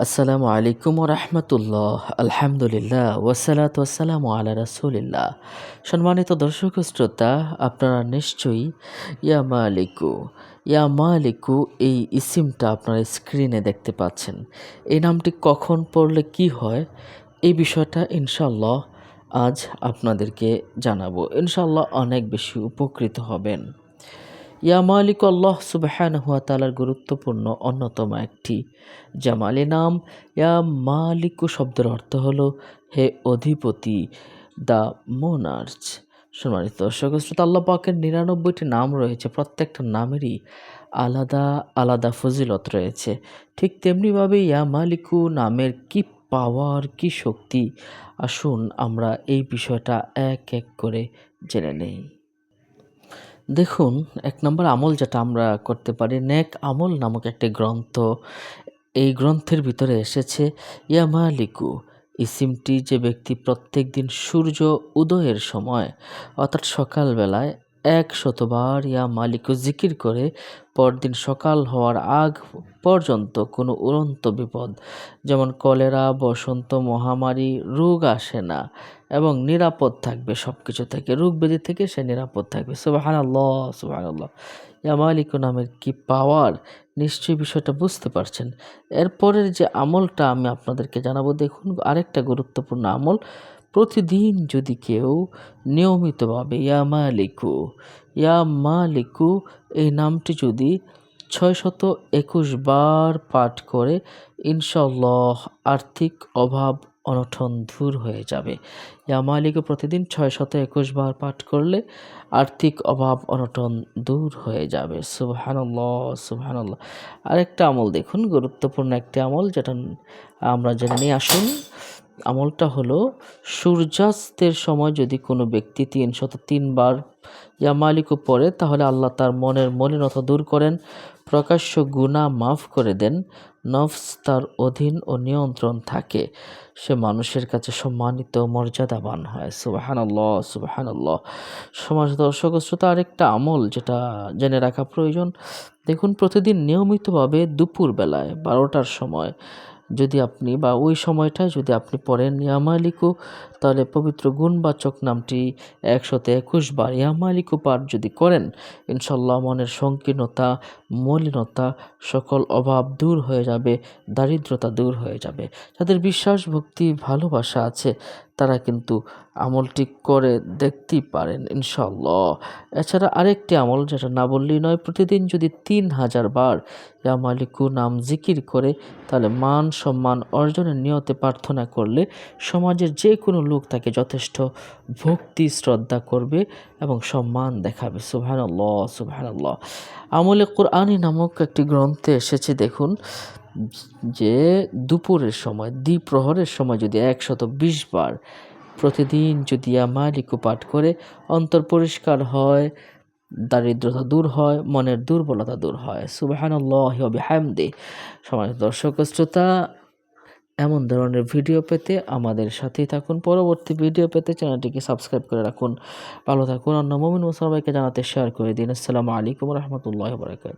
আসসালামু আলাইকুম রহমতুল্লাহ। আলহামদুলিল্লাহ। ওয়াসালাত ওয়াসালামু আলা রাসুলিল্লাহ। সম্মানিত দর্শক শ্রোতা, আপনারা নিশ্চয়ই ইয়া মালিকু ইয়া মালিকু এই ইসিমটা আপনারা স্ক্রিনে দেখতে পাচ্ছেন। এই নামটি কখন পড়লে কি হয়, এই বিষয়টা ইনশাল্লাহ আজ আপনাদেরকে জানাব। ইনশাল্লাহ অনেক বেশি উপকৃত হবেন। ইয়া মালিক আল্লাহ সুবাহান হুয়া তালার গুরুত্বপূর্ণ অন্যতম একটি জামালি নাম। ইয়া মালিকু শব্দের অর্থ হলো, হে অধিপতি, দ্য মোনার্চ। সম্মানিত দর্শক শ্রোতা আল্লাহ পাকের নিরানব্বইটি নাম রয়েছে, প্রত্যেকটা নামেরই আলাদা আলাদা ফজিলত রয়েছে। ঠিক তেমনিভাবে ইয়া মালিকু নামের কি পাওয়ার, কি শক্তি? আসুন আমরা এই বিষয়টা এক এক করে জেনে নেই। দেখুন, এক নম্বর আমল যেটা আমরা করতে পারি, নেক আমল নামক একটি গ্রন্থ। এই গ্রন্থের ভিতরে এসেছে ইয়ামা লিকু ইসিমটি যে ব্যক্তি প্রত্যেক দিন সূর্য উদয়ের সময়, অর্থাৎ সকালবেলায় এক শতবার ইয়া মালিকু জিকির করে পরদিন সকাল হওয়ার আগ পর্যন্ত কোনো উড়ন্ত বিপদ, যেমন কলেরা, বসন্ত, মহামারী, রোগ আসে না এবং নিরাপদ থাকবে সব কিছু থেকে, রোগ ব্যাধি থেকে সে নিরাপদ থাকবে। সুবাহান আল্লাহ সুবাহান আল্লাহ ইয়া মালিকু নামের কি পাওয়ার? নিশ্চয়ই বিষয়টা বুঝতে পারছেন। এরপরের যে আমলটা আমি আপনাদেরকে জানাব, দেখুন আরেকটা গুরুত্বপূর্ণ আমল। প্রতিদিন যদি কেউ নিয়মিতভাবে, ইয়া মালিকু ইয়া মালিকু এই নামটি যদি ছয় শত একুশ বার পাঠ করে ইনশাল্লাহ আর্থিক অভাব অনঠন দূর হয়ে যাবে। ইয়া মালিকু প্রতিদিন ছয় শত একুশ বার পাঠ করলে আর্থিক অভাব অনটন দূর হয়ে যাবে। সুবহানাল্লাহ সুবহানাল্লাহ। আরেকটা আমল দেখুন, গুরুত্বপূর্ণ একটি আমল যেটা আমরা জেনে নিয়ে আসুন আমলটা হলো, সূর্যাস্তের সময় যদি কোনো ব্যক্তি তিনশত তিনবার ইয়া মালিকও পড়ে, তাহলে আল্লাহ তার মনের মলিনতা দূর করেন। প্রকাশ্য গুণা মাফ করে দেন। নফস তার অধীন ও নিয়ন্ত্রণ থাকে। সে মানুষের কাছে সম্মানিত, মর্যাদাবান হয়। সুবাহানাল্লাহ সুবাহানাল্লাহ। সমাজ দর্শক শ্রোতা, আরেকটা আমল যেটা জেনে রাখা প্রয়োজন। দেখুন, প্রতিদিন নিয়মিতভাবে দুপুরবেলায় বারোটার সময় যদি আপনি বা ওই সময়টায় যদি আপনি পড়েন ইয়ামালিকু, তাহলে পবিত্র গুণবাচক নামটি একশোতে একুশ বার ইয়ামালিকু পাঠ যদি করেন, ইনশাল্লাহ মনের সংকীর্ণতা, মলিনতা সকল অভাব দূর হয়ে যাবে, দারিদ্রতা দূর হয়ে যাবে। যাদের বিশ্বাস, ভক্তি, ভালোবাসা আছে, তারা কিন্তু আমলটি করে দেখতেই পারেন, ইনশাল্লাহ। এছাড়া আরেকটি আমল, যেটা না বললেই নয়, প্রতিদিন যদি তিন হাজার বার ইয়া মালিকু, নাম জিকির করে তাহলে মান সম্মান অর্জনের নিয়তে প্রার্থনা করলে সমাজের যে কোনো লোক তাকে যথেষ্ট ভক্তি, শ্রদ্ধা করবে এবং সম্মান দেখাবে। সুবহানাল্লাহ সুবহানাল্লাহ। আমলে কোরআনী নামক একটি গ্রন্থে এসেছে, দেখুন, যে দুপুরের সময়, দ্বিপ্রহরের সময় যদি একশত বিশ বার প্রতিদিন যদি মালিকু পাঠ করে অন্তর পরিষ্কার হয় দারিদ্রতা দূর হয়, মনের দুর্বলতা দূর হয়। সুবাহান্লাহ হামদে সমাজ দর্শক শ্রোতা, এমন ধরনের ভিডিও পেতে আমাদের সাথেই থাকুন। পরবর্তী ভিডিও পেতে চ্যানেলটিকে সাবস্ক্রাইব করে রাখুন। ভালো থাকুন। অন্য মমিন মুসলমানকে জানাতে শেয়ার করে দিন। আসসালামু আলাইকুম রহমতুল্লাহ বরাকাত